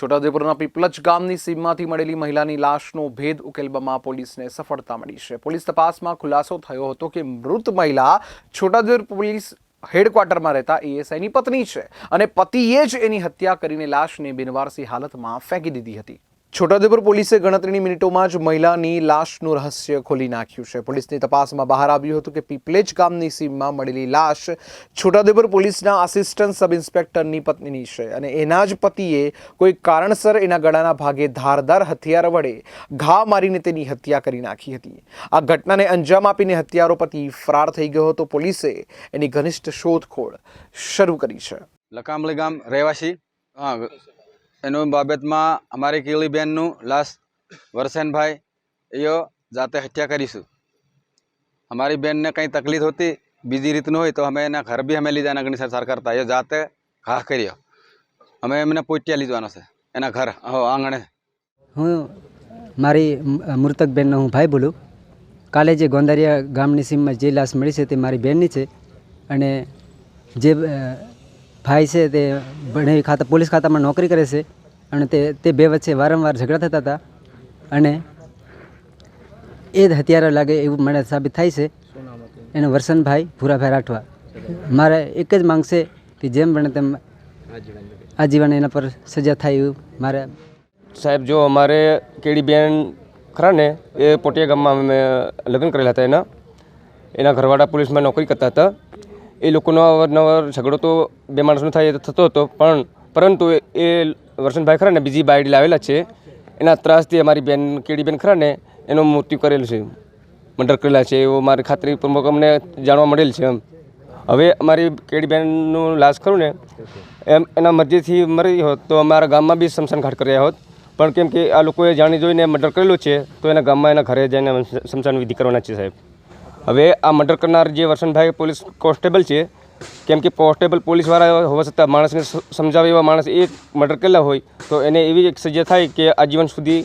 છોટાઉદેપુરના પીપલજ ગામની સીમમાંથી મળેલી મહિલાની લાશનો ભેદ ઉકેલવામાં પોલીસને સફળતા મળી છે. પોલીસ તપાસમાં ખુલાસો થયો હતો કે મૃત મહિલા છોટાઉદેપુર પોલીસ હેડક્વાર્ટરમાં રહેતા એએસઆઈની પત્ની છે અને પતિએ જ એની હત્યા કરીને લાશને બિનવારસી હાલતમાં ફેંકી દીધી હતી. છોટાઉદેપુર પોલીસે ગણતરીની મિનિટોમાં જ મહિલાની લાશનું રહસ્ય ખોલી નાખ્યું છે. પોલીસની તપાસમાં બહાર આવ્યું હતું કે પીપલેજ ગામની સીમમાં મળેલી લાશ છોટાઉદેપુર પોલીસના આસિસ્ટન્ટ સબ ઇન્સ્પેક્ટરની પત્નીની છે અને એના જ પતિએ કોઈ કારણસર એના ગળાના ભાગે ધારદાર હથિયાર વડે ઘા મારીને તેની હત્યા કરી નાખી હતી. આ ઘટનાને અંજામ આપીને હત્યારો પતિ ફરાર થઈ ગયો હતો. પોલીસે એની ઘનિષ્ઠ શોધખોળ શરૂ કરી છે. લકામલે ગામ રહેવાસી. એનું બાબતમાં અમારી કિલીબેનનું લાશ વરસેનભાઈ, એઓ જાતે હત્યા કરીશું. અમારી બેનને કંઈ તકલીફ હોતી, બીજી રીતનું હોય તો અમે એના ઘર બી અમે લીધા એના ઘણી સાર કરતા. એ જાતે ઘા કર્યો. અમે એમને પોટ્યા લીધવાનો છે, એના ઘર હો આંગણે. હું મારી મૃતક બેનનો હું ભાઈ બોલું. કાલે જે ગોંદારિયા ગામની સીમમાં જે લાશ મળી છે તે મારી બેનની છે. અને જે ભાઈ છે તે ભણે ખાતા, પોલીસ ખાતામાં નોકરી કરે છે અને તે તે બે વચ્ચે વારંવાર ઝઘડા થતા હતા અને એ જ હત્યારા લાગે એવું મને સાબિત થાય છે. એને વરસનભાઈ ભૂરાભાઈ રાઠવા. મારે એક જ માંગ કે જેમ બને તેમ આજીવન એના પર સજા થાય એવું મારે સાહેબ, જો અમારે કેડીબેન ખરા ને, એ પોટિયા ગામમાં અમે લગ્ન કરેલા હતા એના. એના ઘરવાળા પોલીસમાં નોકરી કરતા હતા. એ લોકોનો અવારનવાર ઝઘડો તો બે માણસનો થાય એ થતો હતો, પણ પરંતુ એ- વરસનભાઈ ખરા ને બીજી બાયડી લાવેલા છે. એના ત્રાસથી અમારી બેન કેડીબેન ખરા ને એનું મૃત્યુ કરેલું છે. મર્ડર કરેલા છે, એવો મારી ખાતરીપૂર્વક અમને જાણવા મળેલ છે એમ. હવે અમારી કેડીબેનનું લાશ ખરું ને, એમ એના મરજીથી મરી હોત તો અમારા ગામમાં બી શમશાન ઘાટ કર્યા હોત. પણ કેમ કે આ લોકોએ જાણી જોઈને મર્ડર કરેલું છે, તો એના ગામમાં એના ઘરે જઈને શમશાન વિધિ કરવાના છે સાહેબ. હવે આ મર્ડર કરનાર જે વરસનભાઈ પોલીસ કોન્સ્ટેબલ છે, કેમ કે કોન્સ્ટેબલ પોલીસવાળા હોવા છતાં માણસને સમજાવે એવા માણસ એ મર્ડર કરેલા હોય, તો એને એવી એક સજા થાય કે આજીવન સુધી